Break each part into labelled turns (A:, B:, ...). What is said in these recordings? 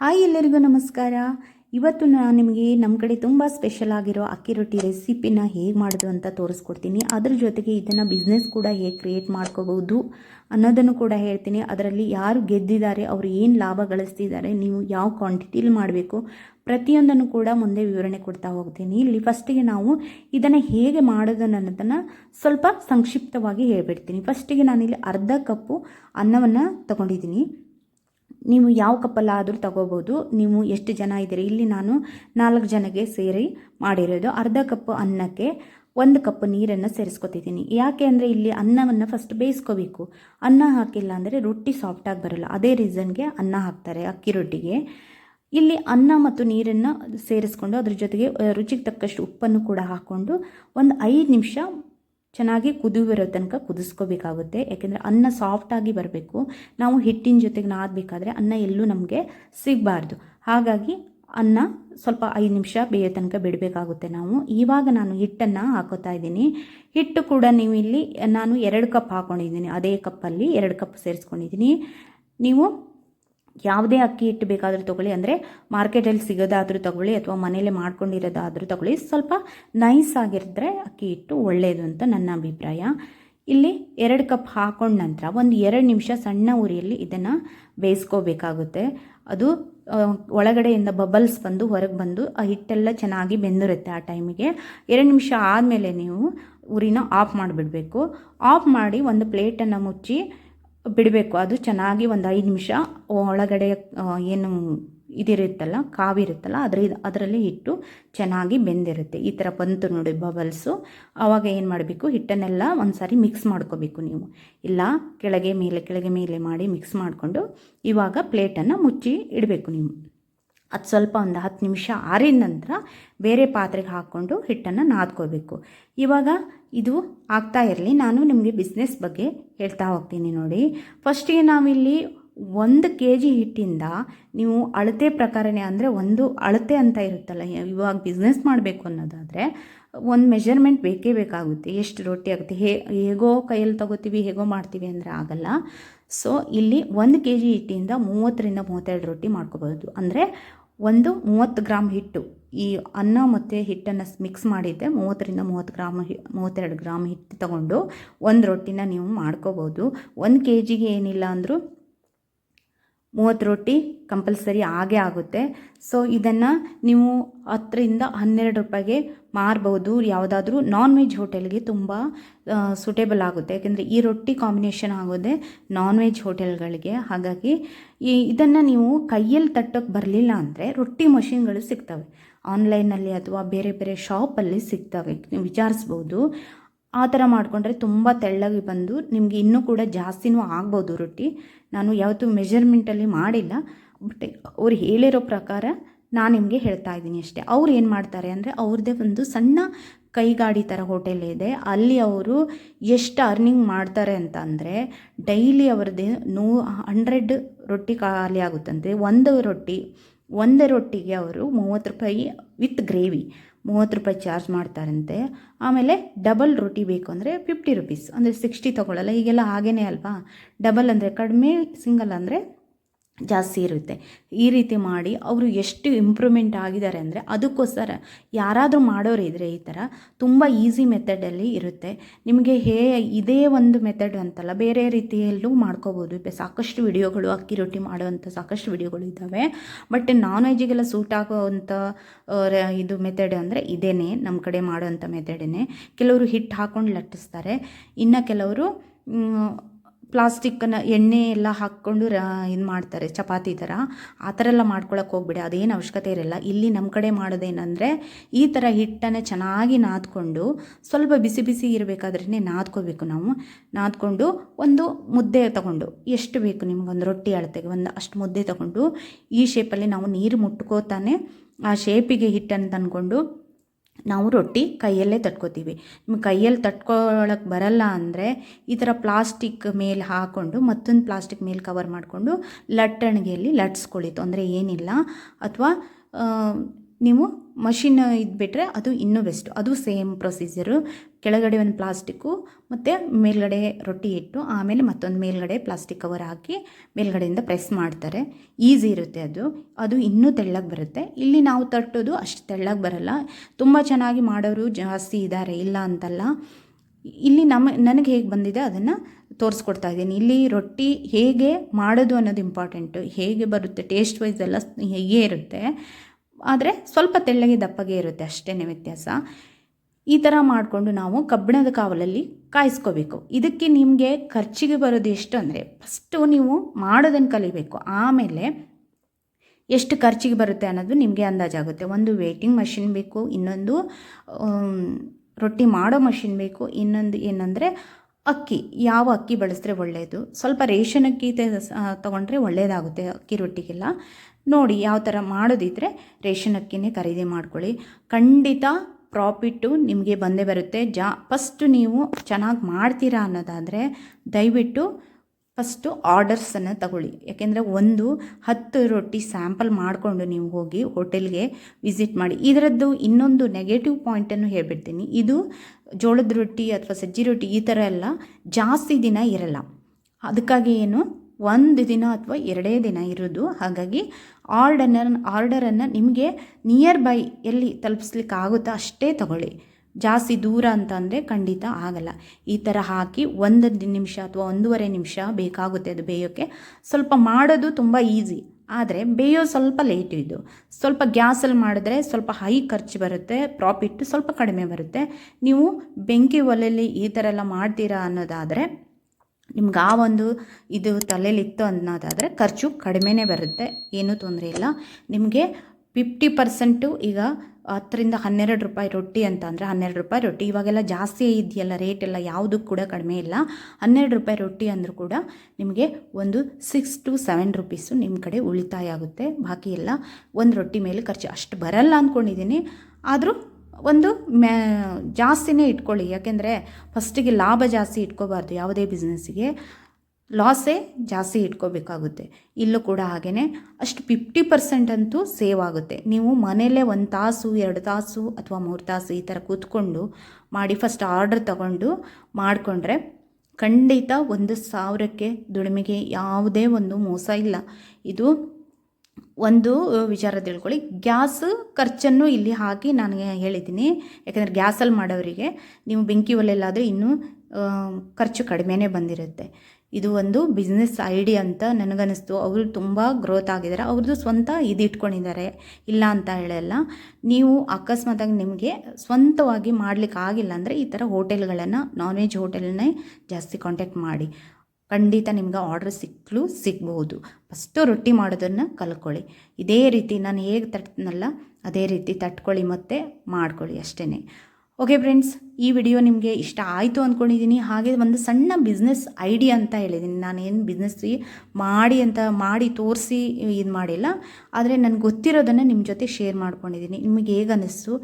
A: Hi ಎಲ್ಲರಿಗೂ ನಮಸ್ಕಾರ. ಇವತ್ತು ನಾನು ನಿಮಗೆ ನಮ್ಮ ಕಡೆ ತುಂಬ ಸ್ಪೆಷಲ್ ಆಗಿರೋ ಅಕ್ಕಿ ರೊಟ್ಟಿ ರೆಸಿಪಿನ ಹೇಗೆ ಮಾಡೋದು ಅಂತ ತೋರಿಸ್ಕೊಡ್ತೀನಿ. ಅದ್ರ ಜೊತೆಗೆ ಇದನ್ನು ಬಿಸ್ನೆಸ್ ಕೂಡ ಹೇಗೆ ಕ್ರಿಯೇಟ್ ಮಾಡ್ಕೋಬಹುದು ಅನ್ನೋದನ್ನು ಕೂಡ ಹೇಳ್ತೀನಿ. ಅದರಲ್ಲಿ ಯಾರು ಗೆದ್ದಿದ್ದಾರೆ, ಅವರು ಏನು ಲಾಭ ಗಳಿಸ್ತಿದ್ದಾರೆ, ನೀವು ಯಾವ ಕ್ವಾಂಟಿಟಿಲಿ ಮಾಡಬೇಕು ಪ್ರತಿಯೊಂದನ್ನು ಕೂಡ ಮುಂದೆ ವಿವರಣೆ ಕೊಡ್ತಾ ಹೋಗ್ತೀನಿ. ಇಲ್ಲಿ ಫಸ್ಟಿಗೆ ನಾವು ಇದನ್ನು ಹೇಗೆ ಮಾಡೋದು ಅನ್ನೋದನ್ನು ಸ್ವಲ್ಪ ಸಂಕ್ಷಿಪ್ತವಾಗಿ ಹೇಳಿಬಿಡ್ತೀನಿ. ಫಸ್ಟಿಗೆ ನಾನಿಲ್ಲಿ ಅರ್ಧ ಕಪ್ಪು ಅನ್ನವನ್ನು ತಗೊಂಡಿದ್ದೀನಿ. ನೀವು ಯಾವ ಕಪ್ಪಲ್ಲಾದರೂ ತಗೋಬೋದು. ನೀವು ಎಷ್ಟು ಜನ ಇದ್ದೀರಿ? ಇಲ್ಲಿ ನಾನು ನಾಲ್ಕು ಜನಕ್ಕೆ ಸೇರಿ ಮಾಡಿರೋದು. ಅರ್ಧ ಕಪ್ ಅನ್ನಕ್ಕೆ ಒಂದು ಕಪ್ ನೀರನ್ನು ಸೇರಿಸ್ಕೊತಿದ್ದೀನಿ. ಯಾಕೆ ಅಂದರೆ ಇಲ್ಲಿ ಅನ್ನವನ್ನು ಫಸ್ಟ್ ಬೇಯಿಸ್ಕೋಬೇಕು. ಅನ್ನ ಹಾಕಿಲ್ಲ ಅಂದರೆ ರೊಟ್ಟಿ ಸಾಫ್ಟಾಗಿ ಬರಲ್ಲ. ಅದೇ ರೀಸನ್ಗೆ ಅನ್ನ ಹಾಕ್ತಾರೆ ಅಕ್ಕಿ ರೊಟ್ಟಿಗೆ. ಇಲ್ಲಿ ಅನ್ನ ಮತ್ತು ನೀರನ್ನು ಸೇರಿಸ್ಕೊಂಡು ಅದ್ರ ಜೊತೆಗೆ ರುಚಿಗೆ ತಕ್ಕಷ್ಟು ಉಪ್ಪನ್ನು ಕೂಡ ಹಾಕ್ಕೊಂಡು ಒಂದು ಐದು ನಿಮಿಷ ಚೆನ್ನಾಗಿ ಕುದುವಿರೋ ತನಕ ಕುದಿಸ್ಕೋಬೇಕಾಗುತ್ತೆ. ಯಾಕೆಂದರೆ ಅನ್ನ ಸಾಫ್ಟಾಗಿ ಬರಬೇಕು. ನಾವು ಹಿಟ್ಟಿನ ಜೊತೆಗೆ ನಾದಬೇಕಾದ್ರೆ ಅನ್ನ ಎಲ್ಲೂ ನಮಗೆ ಸಿಗಬಾರ್ದು. ಹಾಗಾಗಿ ಅನ್ನ ಸ್ವಲ್ಪ ಐದು ನಿಮಿಷ ಬೇಯೋ ತನಕ ಬಿಡಬೇಕಾಗುತ್ತೆ ನಾವು. ಇವಾಗ ನಾನು ಹಿಟ್ಟನ್ನು ಹಾಕೋತಾ ಇದ್ದೀನಿ. ಹಿಟ್ಟು ಕೂಡ ನೀವು ಇಲ್ಲಿ, ನಾನು ಎರಡು ಕಪ್ ಹಾಕ್ಕೊಂಡಿದ್ದೀನಿ ಅದೇ ಕಪ್ಪಲ್ಲಿ ಎರಡು ಕಪ್ ಸೇರಿಸ್ಕೊಂಡಿದ್ದೀನಿ. ನೀವು ಯಾವುದೇ ಅಕ್ಕಿ ಹಿಟ್ಟು ಬೇಕಾದರೂ ತಗೊಳ್ಳಿ, ಅಂದರೆ ಮಾರ್ಕೆಟಲ್ಲಿ ಸಿಗೋದಾದರೂ ತಗೊಳ್ಳಿ, ಅಥವಾ ಮನೇಲಿ ಮಾಡ್ಕೊಂಡಿರೋದಾದರೂ ತಗೊಳ್ಳಿ, ಸ್ವಲ್ಪ ನೈಸ್ ಆಗಿರಿದ್ರೆ ಅಕ್ಕಿ ಹಿಟ್ಟು ಒಳ್ಳೆಯದು ಅಂತ ನನ್ನ ಅಭಿಪ್ರಾಯ. ಇಲ್ಲಿ ಎರಡು ಕಪ್ ಹಾಕೊಂಡ ನಂತರ ಒಂದು ಎರಡು ನಿಮಿಷ ಸಣ್ಣ ಉರಿಯಲ್ಲಿ ಇದನ್ನು ಬೇಯಿಸ್ಕೋಬೇಕಾಗುತ್ತೆ. ಅದು ಒಳಗಡೆಯಿಂದ ಬಬಲ್ಸ್ ಬಂದು ಹೊರಗೆ ಬಂದು ಆ ಹಿಟ್ಟೆಲ್ಲ ಚೆನ್ನಾಗಿ ಬೆಂದಿರುತ್ತೆ ಆ ಟೈಮಿಗೆ ಎರಡು ನಿಮಿಷ ಆದಮೇಲೆ ನೀವು ಉರಿನ ಆಫ್ ಮಾಡಿಬಿಡಬೇಕು. ಆಫ್ ಮಾಡಿ ಒಂದು ಪ್ಲೇಟನ್ನು ಮುಚ್ಚಿ ಬಿಡಬೇಕು. ಅದು ಚೆನ್ನಾಗಿ ಒಂದು ಐದು ನಿಮಿಷ ಒಳಗಡೆ ಏನು ಇದಿರುತ್ತಲ್ಲ, ಕಾವಿರುತ್ತಲ್ಲ, ಅದ್ರ, ಅದರಲ್ಲಿ ಹಿಟ್ಟು ಚೆನ್ನಾಗಿ ಬೆಂದಿರುತ್ತೆ. ಈ ಥರ ಬಂತು ನೋಡಿ ಬಬಲ್ಸು ಆವಾಗ ಏನು ಮಾಡಬೇಕು, ಹಿಟ್ಟನ್ನೆಲ್ಲ ಒಂದು ಸಾರಿ ಮಿಕ್ಸ್ ಮಾಡ್ಕೋಬೇಕು ನೀವು. ಇಲ್ಲ, ಕೆಳಗೆ ಮೇಲೆ ಕೆಳಗೆ ಮೇಲೆ ಮಾಡಿ ಮಿಕ್ಸ್ ಮಾಡಿಕೊಂಡು ಇವಾಗ ಪ್ಲೇಟನ್ನು ಮುಚ್ಚಿ ಇಡಬೇಕು ನೀವು. ಅದು ಸ್ವಲ್ಪ ಒಂದು ಹತ್ತು ನಿಮಿಷ ಆರಿದ ನಂತರ ಬೇರೆ ಪಾತ್ರೆಗೆ ಹಾಕ್ಕೊಂಡು ಹಿಟ್ಟನ್ನು ನಾದ್ಕೋಬೇಕು ಇವಾಗ ಇದು ಆಗ್ತಾ ಇರಲಿ. ನಾನು ನಿಮಗೆ ಬಿಸ್ನೆಸ್ ಬಗ್ಗೆ ಹೇಳ್ತಾ ಹೋಗ್ತೀನಿ ನೋಡಿ. ಫಸ್ಟಿಗೆ ನಾವಿಲ್ಲಿ ಒಂದು ಕೆ ಜಿ ಹಿಟ್ಟಿಂದ ನೀವು ಅಳತೆ ಪ್ರಕಾರನೇ ಅಂದರೆ ಒಂದು ಅಳತೆ ಅಂತ ಇರುತ್ತಲ್ಲ, ಇವಾಗ ಬಿಸ್ನೆಸ್ ಮಾಡಬೇಕು ಅನ್ನೋದಾದರೆ ಒಂದು ಮೆಷರ್ಮೆಂಟ್ ಬೇಕೇ ಬೇಕಾಗುತ್ತೆ. ಎಷ್ಟು ರೊಟ್ಟಿ ಆಗುತ್ತೆ, ಹೇ, ಹೇಗೋ ಕೈಯಲ್ಲಿ ತಗೋತೀವಿ, ಹೇಗೋ ಮಾಡ್ತೀವಿ ಅಂದರೆ ಆಗಲ್ಲ. ಸೊ ಇಲ್ಲಿ ಒಂದು ಕೆ ಜಿ ಹಿಟ್ಟಿಂದ ಮೂವತ್ತರಿಂದ ಮೂವತ್ತೆರಡು ರೊಟ್ಟಿ ಮಾಡ್ಕೋಬೋದು ಅಂದರೆ ಒಂದು ಮೂವತ್ತು ಗ್ರಾಮ್ ಹಿಟ್ಟು. ಈ ಅನ್ನ ಮತ್ತು ಹಿಟ್ಟನ್ನು ಮಿಕ್ಸ್ ಮಾಡಿದ್ದೆ ಮೂವತ್ತರಿಂದ ಮೂವತ್ತು ಗ್ರಾಮ್ ಹಿ, ಮೂವತ್ತೆರಡು ಗ್ರಾಮ್ ಹಿಟ್ಟು ತಗೊಂಡು ಒಂದು ರೊಟ್ಟಿನ ನೀವು ಮಾಡ್ಕೋಬೋದು. ಒಂದು ಕೆ ಜಿಗೆ ಏನಿಲ್ಲ ಅಂದರೂ ಮೂವತ್ತು ರೊಟ್ಟಿ ಕಂಪಲ್ಸರಿ ಆಗೇ ಆಗುತ್ತೆ. ಸೊ ಇದನ್ನು ನೀವು ಹತ್ತರಿಂದ ಹನ್ನೆರಡು ರೂಪಾಯಿಗೆ ಮಾರ್ಬೋದು. ಯಾವುದಾದ್ರೂ ನಾನ್ ವೆಜ್ ಹೋಟೆಲ್ಗೆ ತುಂಬ ಸೂಟೇಬಲ್ ಆಗುತ್ತೆ. ಯಾಕೆಂದರೆ ಈ ರೊಟ್ಟಿ ಕಾಂಬಿನೇಷನ್ ಆಗೋದೆ ನಾನ್ ವೆಜ್ ಹೋಟೆಲ್ಗಳಿಗೆ. ಹಾಗಾಗಿ ಈ, ಇದನ್ನು ನೀವು ಕೈಯಲ್ಲಿ ತಟ್ಟೋಕ್ಕೆ ಬರಲಿಲ್ಲ ಅಂದರೆ ರೊಟ್ಟಿ ಮಷಿನ್ಗಳು ಸಿಗ್ತವೆ. ಆನ್ಲೈನಲ್ಲಿ ಅಥವಾ ಬೇರೆ ಬೇರೆ ಶಾಪಲ್ಲಿ ಸಿಗ್ತವೆ. ನೀವು ವಿಚಾರಿಸ್ಬೋದು. ಆ ಥರ ಮಾಡಿಕೊಂಡ್ರೆ ತುಂಬ ತೆಳ್ಳಗೆ ಬಂದು ನಿಮಗೆ ಇನ್ನೂ ಕೂಡ ಜಾಸ್ತಿನೂ ಆಗ್ಬೋದು ರೊಟ್ಟಿ. ನಾನು ಯಾವತ್ತೂ ಮೆಜರ್ಮೆಂಟಲ್ಲಿ ಮಾಡಿಲ್ಲ ಬಟ್ ಅವ್ರು ಹೇಳಿರೋ ಪ್ರಕಾರ ನಾನು ನಿಮಗೆ ಹೇಳ್ತಾ ಇದ್ದೀನಿ ಅಷ್ಟೇ. ಅವ್ರು ಏನು ಮಾಡ್ತಾರೆ ಅಂದರೆ ಅವ್ರದ್ದೇ ಒಂದು ಸಣ್ಣ ಕೈಗಾಡಿ ಥರ ಹೋಟೆಲ್ ಇದೆ. ಅಲ್ಲಿ ಅವರು ಎಷ್ಟು ಅರ್ನಿಂಗ್ ಮಾಡ್ತಾರೆ ಅಂತ ಅಂದರೆ ಡೈಲಿ ಅವ್ರದ್ದೇ ನೂ ಹಂಡ್ರೆಡ್ ರೊಟ್ಟಿ ಖಾಲಿ ಆಗುತ್ತಂತೆ. ಒಂದು ರೊಟ್ಟಿ, ಒಂದೇ ರೊಟ್ಟಿಗೆ ಅವರು ಮೂವತ್ತು ರೂಪಾಯಿ ವಿತ್ ಗ್ರೇವಿ ಮೂವತ್ತು ರೂಪಾಯಿ ಚಾರ್ಜ್ ಮಾಡ್ತಾರಂತೆ. ಆಮೇಲೆ ಡಬಲ್ ರೊಟ್ಟಿ ಬೇಕು ಅಂದರೆ ಫಿಫ್ಟಿ ರುಪೀಸ್ ಅಂದರೆ ಸಿಕ್ಸ್ಟಿ ತೊಗೊಳ್ಳಲ್ಲ ಈಗೆಲ್ಲ ಹಾಗೇ ಅಲ್ವಾ? ಡಬಲ್ ಅಂದರೆ ಕಡಿಮೆ ಸಿಂಗಲ್ ಅಂದರೆ ಜಾಸ್ತಿ ಇರುತ್ತೆ. ಈ ರೀತಿ ಮಾಡಿ ಅವರು ಎಷ್ಟು ಇಂಪ್ರೂವ್ಮೆಂಟ್ ಆಗಿದ್ದಾರೆ ಅಂದರೆ ಅದಕ್ಕೋಸ್ಕರ ಯಾರಾದರೂ ಮಾಡೋರು ಇದ್ದರೆ ಈ ಥರ ತುಂಬ ಈಸಿ ಮೆಥಡಲ್ಲಿ ಇರುತ್ತೆ. ನಿಮಗೆ ಹೇ, ಇದೇ ಒಂದು ಮೆಥಡ್ ಅಂತಲ್ಲ, ಬೇರೆ ರೀತಿಯಲ್ಲೂ ಮಾಡ್ಕೋಬೋದು. ಸಾಕಷ್ಟು ವಿಡಿಯೋಗಳು, ಅಕ್ಕಿ ರೊಟ್ಟಿ ಮಾಡುವಂಥ ಸಾಕಷ್ಟು ವಿಡಿಯೋಗಳು ಇದ್ದಾವೆ. ಬಟ್ ನಾನ್ ವೆಜ್ಜಿಗೆಲ್ಲ ಸೂಟ್ ಆಗೋವಂಥ ಇದು ಮೆಥಡ್ ಅಂದರೆ ಇದೇ ನಮ್ಮ ಕಡೆ ಮಾಡೋವಂಥ ಮೆಥಡೇ ಕೆಲವರು ಹಿಟ್ಟು ಹಾಕ್ಕೊಂಡು ಲಟ್ಟಿಸ್ತಾರೆ. ಇನ್ನು ಕೆಲವರು ಪ್ಲಾಸ್ಟಿಕ್ಕನ್ನ ಎಣ್ಣೆ ಎಲ್ಲ ಹಾಕ್ಕೊಂಡು ಇದು ಮಾಡ್ತಾರೆ, ಚಪಾತಿ ಥರ ಆ ಥರ ಎಲ್ಲ ಮಾಡ್ಕೊಳಕ್ಕೆ ಹೋಗ್ಬಿಡಿ, ಅದೇನು ಅವಶ್ಯಕತೆ ಇರಲ್ಲ. ಇಲ್ಲಿ ನಮ್ಮ ಕಡೆ ಮಾಡೋದೇನೆಂದರೆ, ಈ ಥರ ಹಿಟ್ಟನ್ನು ಚೆನ್ನಾಗಿ ನಾದ್ಕೊಂಡು, ಸ್ವಲ್ಪ ಬಿಸಿ ಬಿಸಿ ಇರಬೇಕಾದ್ರೇ ನಾದ್ಕೋಬೇಕು ನಾವು. ನಾದ್ಕೊಂಡು ಒಂದು ಮುದ್ದೆ ತಗೊಂಡು, ಎಷ್ಟು ಬೇಕು ನಿಮ್ಗೊಂದು ರೊಟ್ಟಿ ಅಳತೆಗೆ, ಒಂದು ಅಷ್ಟು ಮುದ್ದೆ ತಗೊಂಡು, ಈ ಶೇಪಲ್ಲಿ ನಾವು ನೀರು ಮುಟ್ಕೋತಾನೆ, ಆ ಶೇಪಿಗೆ ಹಿಟ್ಟನ್ನು ತಂದ್ಕೊಂಡು ನಾವು ರೊಟ್ಟಿ ಕೈಯಲ್ಲೇ ತಟ್ಕೋತೀವಿ. ನಿಮ್ಗೆ ಕೈಯಲ್ಲಿ ತಟ್ಕೊಳಕ್ಕೆ ಬರಲ್ಲ ಅಂದರೆ ಈ ಥರ ಪ್ಲಾಸ್ಟಿಕ್ ಮೇಲೆ ಹಾಕ್ಕೊಂಡು ಮತ್ತೊಂದು ಪ್ಲಾಸ್ಟಿಕ್ ಮೇಲೆ ಕವರ್ ಮಾಡಿಕೊಂಡು ಲಟ್ಟಣಿಗೆಯಲ್ಲಿ ಲಟ್ಸ್ಕೊಳ್ಳಿ. ಅಂದರೆ ಏನಿಲ್ಲ. ಅಥವಾ ನೀವು ಮಷಿನ್ ಇದ್ಬಿಟ್ರೆ ಅದು ಇನ್ನೂ ಬೆಸ್ಟು ಅದು ಸೇಮ್ ಪ್ರೊಸೀಜರು ಕೆಳಗಡೆ ಒಂದು ಪ್ಲಾಸ್ಟಿಕ್ಕು ಮತ್ತು ಮೇಲ್ಗಡೆ ರೊಟ್ಟಿ ಇಟ್ಟು, ಆಮೇಲೆ ಮತ್ತೊಂದು ಮೇಲ್ಗಡೆ ಪ್ಲಾಸ್ಟಿಕ್ ಕವರ್ ಹಾಕಿ ಮೇಲ್ಗಡೆಯಿಂದ ಪ್ರೆಸ್ ಮಾಡ್ತಾರೆ. ಈಸಿ ಇರುತ್ತೆ ಅದು. ಅದು ಇನ್ನೂ ತೆಳ್ಳಗೆ ಬರುತ್ತೆ. ಇಲ್ಲಿ ನಾವು ತಟ್ಟೋದು ಅಷ್ಟು ತೆಳ್ಳಗೆ ಬರಲ್ಲ. ತುಂಬ ಚೆನ್ನಾಗಿ ಮಾಡೋರು ಜಾಸ್ತಿ ಇದ್ದಾರೆ ಇಲ್ಲ ಅಂತಲ್ಲ. ಇಲ್ಲಿ ನಮ್ಮ ನನಗೆ ಹೇಗೆ ಬಂದಿದೆ ಅದನ್ನು ತೋರಿಸ್ಕೊಡ್ತಾ ಇದ್ದೀನಿ. ಇಲ್ಲಿ ರೊಟ್ಟಿ ಹೇಗೆ ಮಾಡೋದು ಅನ್ನೋದು ಇಂಪಾರ್ಟೆಂಟು ಹೇಗೆ ಬರುತ್ತೆ ಟೇಸ್ಟ್ ವೈಸ್ ಎಲ್ಲ ಹೇಗೆ ಇರುತ್ತೆ. ಆದರೆ ಸ್ವಲ್ಪ ತೆಳ್ಳಗೆ ದಪ್ಪಗೆ ಇರುತ್ತೆ ಅಷ್ಟೇ ವ್ಯತ್ಯಾಸ. ಈ ಥರ ಮಾಡಿಕೊಂಡು ನಾವು ಕಬ್ಬಿಣದ ಕಾವಲಲ್ಲಿ ಕಾಯಿಸ್ಕೋಬೇಕು. ಇದಕ್ಕೆ ನಿಮಗೆ ಖರ್ಚಿಗೆ ಬರೋದು ಎಷ್ಟು ಅಂದರೆ ಫಸ್ಟು ನೀವು ಮಾಡೋದನ್ನು ಕಲಿಬೇಕು. ಆಮೇಲೆ ಎಷ್ಟು ಖರ್ಚಿಗೆ ಬರುತ್ತೆ ಅನ್ನೋದು ನಿಮಗೆ ಅಂದಾಜಾಗುತ್ತೆ ಒಂದು ವೇಟಿಂಗ್ ಮಷಿನ್ ಬೇಕು, ಇನ್ನೊಂದು ರೊಟ್ಟಿ ಮಾಡೋ ಮಷಿನ್ ಬೇಕು, ಇನ್ನೊಂದು ಏನಂದರೆ ಅಕ್ಕಿ. ಯಾವ ಅಕ್ಕಿ ಬಳಸಿದ್ರೆ ಒಳ್ಳೆಯದು ಸ್ವಲ್ಪ ರೇಷನ್ ಅಕ್ಕಿ ತಗೊಂಡ್ರೆ ಒಳ್ಳೆಯದಾಗುತ್ತೆ ಅಕ್ಕಿ ರೊಟ್ಟಿಗೆಲ್ಲ. ನೋಡಿ ಯಾವ ಥರ ಮಾಡೋದಿದ್ರೆ ರೇಷನ್ ಅಕ್ಕಿನೇ ಖರೀದಿ ಮಾಡ್ಕೊಳ್ಳಿ. ಖಂಡಿತ ಪ್ರಾಫಿಟ್ಟು ನಿಮಗೆ ಬಂದೇ ಬರುತ್ತೆ. ಜಾ ಫಸ್ಟು ನೀವು ಚೆನ್ನಾಗಿ ಮಾಡ್ತೀರಾ ಅನ್ನೋದಾದರೆ ದಯವಿಟ್ಟು ಫಸ್ಟು ಆರ್ಡರ್ಸನ್ನು ತಗೊಳ್ಳಿ. ಯಾಕೆಂದರೆ ಒಂದು ಹತ್ತು ರೊಟ್ಟಿ ಸ್ಯಾಂಪಲ್ ಮಾಡಿಕೊಂಡು ನೀವು ಹೋಗಿ ಹೋಟೆಲ್ಗೆ ವಿಸಿಟ್ ಮಾಡಿ. ಇದರದ್ದು ಇನ್ನೊಂದು ನೆಗೆಟಿವ್ ಪಾಯಿಂಟನ್ನು ಹೇಳ್ಬಿಡ್ತೀನಿ. ಇದು ಜೋಳದ ರೊಟ್ಟಿ ಅಥವಾ ಸಜ್ಜಿ ರೊಟ್ಟಿ ಈ ಥರ ಎಲ್ಲ ಜಾಸ್ತಿ ದಿನ ಇರಲ್ಲ. ಅದಕ್ಕಾಗಿ ಏನು? ಒಂದು ದಿನ ಅಥವಾ ಎರಡೇ ದಿನ ಇರೋದು ಹಾಗಾಗಿ ಆರ್ಡರ್ ಆರ್ಡರನ್ನು ನಿಮಗೆ ನಿಯರ್ ಬೈ ಎಲ್ಲಿ ತಲುಪಿಸ್ಲಿಕ್ಕೆ ಆಗುತ್ತೋ ಅಷ್ಟೇ ತಗೊಳ್ಳಿ. ಜಾಸ್ತಿ ದೂರ ಅಂತ ಅಂದರೆ ಖಂಡಿತ ಆಗಲ್ಲ. ಈ ಥರ ಹಾಕಿ ಒಂದು ನಿಮಿಷ ಅಥವಾ ಒಂದೂವರೆ ನಿಮಿಷ ಬೇಕಾಗುತ್ತೆ ಅದು ಬೇಯೋಕ್ಕೆ ಸ್ವಲ್ಪ ಮಾಡೋದು ತುಂಬ ಈಸಿ. ಆದರೆ ಬೇಯೋ ಸ್ವಲ್ಪ ಲೇಟ್ ಇದು. ಸ್ವಲ್ಪ ಗ್ಯಾಸಲ್ಲಿ ಮಾಡಿದ್ರೆ ಸ್ವಲ್ಪ ಹೈ ಖರ್ಚು ಬರುತ್ತೆ ಪ್ರಾಫಿಟ್ ಸ್ವಲ್ಪ ಕಡಿಮೆ ಬರುತ್ತೆ. ನೀವು ಬೆಂಕಿ ಒಲೆಯಲ್ಲಿ ಈ ಥರ ಎಲ್ಲ ಮಾಡ್ತೀರಾ ಅನ್ನೋದಾದರೆ ನಿಮ್ಗೆ ಆ ಒಂದು ಇದು ತಲೆಯಲ್ಲಿತ್ತು ಅನ್ನೋದಾದರೆ ಖರ್ಚು ಕಡಿಮೆನೇ ಬರುತ್ತೆ, ಏನೂ ತೊಂದರೆ ಇಲ್ಲ. ನಿಮಗೆ ಫಿಫ್ಟಿ ಪರ್ಸೆಂಟು ಈಗ ಹತ್ತರಿಂದ ಹನ್ನೆರಡು ರೂಪಾಯಿ ರೊಟ್ಟಿ ಅಂತ ಅಂದರೆ ಹನ್ನೆರಡು ರೂಪಾಯಿ ರೊಟ್ಟಿ. ಇವಾಗೆಲ್ಲ ಜಾಸ್ತಿ ಇದೆಯಲ್ಲ ರೇಟ್ ಎಲ್ಲ ಯಾವುದಕ್ಕೂ ಕೂಡ ಕಡಿಮೆ ಇಲ್ಲ. ಹನ್ನೆರಡು ರೂಪಾಯಿ ರೊಟ್ಟಿ ಅಂದರೂ ಕೂಡ ನಿಮಗೆ ಒಂದು ಸಿಕ್ಸ್ ಟು ಸೆವೆನ್ ರುಪೀಸು ನಿಮ್ಮ ಕಡೆ ಉಳಿತಾಯ ಆಗುತ್ತೆ. ಬಾಕಿ ಎಲ್ಲ ಒಂದು ರೊಟ್ಟಿ ಮೇಲೆ ಖರ್ಚು. ಅಷ್ಟು ಬರಲ್ಲ ಅಂದ್ಕೊಂಡಿದ್ದೀನಿ ಆದರೂ ಒಂದು ಮ್ಯಾ ಜಾಸ್ತಿನೇ ಇಟ್ಕೊಳ್ಳಿ. ಯಾಕೆಂದರೆ ಫಸ್ಟಿಗೆ ಲಾಭ ಜಾಸ್ತಿ ಇಟ್ಕೋಬಾರ್ದು ಯಾವುದೇ ಬಿಸ್ನೆಸ್ಸಿಗೆ ಲಾಸೇ ಜಾಸ್ತಿ ಇಟ್ಕೋಬೇಕಾಗುತ್ತೆ. ಇಲ್ಲೂ ಕೂಡ ಹಾಗೆಯೇ ಅಷ್ಟು ಫಿಫ್ಟಿ ಪರ್ಸೆಂಟ್ ಅಂತೂ ಸೇವ್ ಆಗುತ್ತೆ. ನೀವು ಮನೆಯಲ್ಲೇ ಒಂದು ತಾಸು, ಎರಡು ತಾಸು ಅಥವಾ ಮೂರು ತಾಸು ಈ ಥರ ಕೂತ್ಕೊಂಡು ಮಾಡಿ ಫಸ್ಟ್ ಆರ್ಡ್ರ್ ತಗೊಂಡು ಮಾಡಿಕೊಂಡ್ರೆ ಖಂಡಿತ ಒಂದು ಸಾವಿರಕ್ಕೆ ದುಡಿಮೆಗೆ ಯಾವುದೇ ಒಂದು ಮೋಸ ಇಲ್ಲ. ಇದು ಒಂದು ವಿಚಾರ ತಿಳ್ಕೊಳ್ಳಿ. ಗ್ಯಾಸ್ ಖರ್ಚನ್ನು ಇಲ್ಲಿ ಹಾಕಿ ನಾನು ಹೇಳಿದ್ದೀನಿ. ಯಾಕಂದರೆ ಗ್ಯಾಸಲ್ಲಿ ಮಾಡೋರಿಗೆ ನೀವು ಬೆಂಕಿ ಒಲೆಯಲ್ಲಾದರೆ ಇನ್ನೂ ಖರ್ಚು ಕಡಿಮೆನೇ ಬಂದಿರುತ್ತೆ. ಇದು ಒಂದು ಬಿಸ್ನೆಸ್ ಐಡಿಯಾ ಅಂತ ನನಗನ್ನಿಸ್ತು. ಅವರು ತುಂಬ ಗ್ರೋತ್ ಆಗಿದ್ದಾರೆ. ಅವ್ರದ್ದು ಸ್ವಂತ ಇದು ಇಟ್ಕೊಂಡಿದ್ದಾರೆ. ಇಲ್ಲ ಅಂತ ಹೇಳಲ್ಲ. ನೀವು ಅಕಸ್ಮಾತಾಗಿ ನಿಮಗೆ ಸ್ವಂತವಾಗಿ ಮಾಡಲಿಕ್ಕೆ ಆಗಿಲ್ಲ ಅಂದರೆ ಈ ಥರ ಹೋಟೆಲ್ಗಳನ್ನು, ನಾನ್ ವೆಜ್ ಹೋಟೆಲ್ನೇ ಜಾಸ್ತಿ ಕಾಂಟ್ಯಾಕ್ಟ್ ಮಾಡಿ. ಖಂಡಿತ ನಿಮ್ಗೆ ಆರ್ಡ್ರ್ ಸಿಕ್ಕಲು ಸಿಗ್ಬೋದು. ಫಸ್ಟು ರೊಟ್ಟಿ ಮಾಡೋದನ್ನು ಕಲ್ಕೊಳ್ಳಿ. ಇದೇ ರೀತಿ ನಾನು ಹೇಗೆ ತಟ್ನಲ್ಲ, ಅದೇ ರೀತಿ ತಟ್ಕೊಳ್ಳಿ ಮತ್ತು ಮಾಡ್ಕೊಳ್ಳಿ ಅಷ್ಟೇ ಓಕೆ ಫ್ರೆಂಡ್ಸ್ ಈ ವಿಡಿಯೋ ನಿಮಗೆ ಇಷ್ಟ ಆಯಿತು ಅಂದ್ಕೊಂಡಿದ್ದೀನಿ ಹಾಗೆ ಒಂದು ಸಣ್ಣ ಬಿಸ್ನೆಸ್ ಐಡಿಯಾ ಅಂತ ಹೇಳಿದ್ದೀನಿ ಏನು ಬಿಸ್ನೆಸ್ ಮಾಡಿ ಅಂತ ಮಾಡಿ ತೋರಿಸಿ ಇದು ಮಾಡಿಲ್ಲ. ಆದರೆ ನನಗೆ ಗೊತ್ತಿರೋದನ್ನು ನಿಮ್ಮ ಜೊತೆ ಶೇರ್ ಮಾಡ್ಕೊಂಡಿದ್ದೀನಿ ನಿಮಗೆ ಹೇಗೆ ಅನ್ನಿಸ್ತು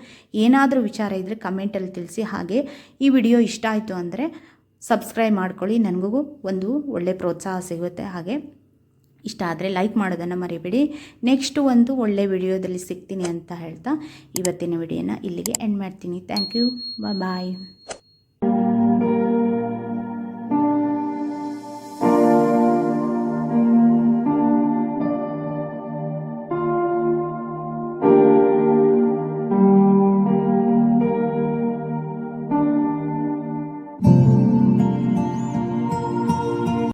A: ಏನಾದರೂ ವಿಚಾರ ಇದ್ದರೆ ಕಮೆಂಟಲ್ಲಿ ತಿಳಿಸಿ. ಹಾಗೆ ಈ ವಿಡಿಯೋ ಇಷ್ಟ ಆಯಿತು ಅಂದರೆ ಸಬ್ಸ್ಕ್ರೈಬ್ ಮಾಡ್ಕೊಳ್ಳಿ. ನನಗೂ ಒಂದು ಒಳ್ಳೆ ಪ್ರೋತ್ಸಾಹ ಸಿಗುತ್ತೆ ಹಾಗೆ. ಇಷ್ಟ ಆದರೆ ಲೈಕ್ ಮಾಡೋದನ್ನು ಮರಿಬೇಡಿ. ನೆಕ್ಸ್ಟ್ ಒಂದು ಒಳ್ಳೆ ವಿಡಿಯೋದಲ್ಲಿ ಸಿಗ್ತೀನಿ ಅಂತ ಹೇಳ್ತಾ ಇವತ್ತಿನ ವಿಡಿಯೋನ ಇಲ್ಲಿಗೆ ಎಂಡ್ ಮಾಡ್ತೀನಿ. Thank you bye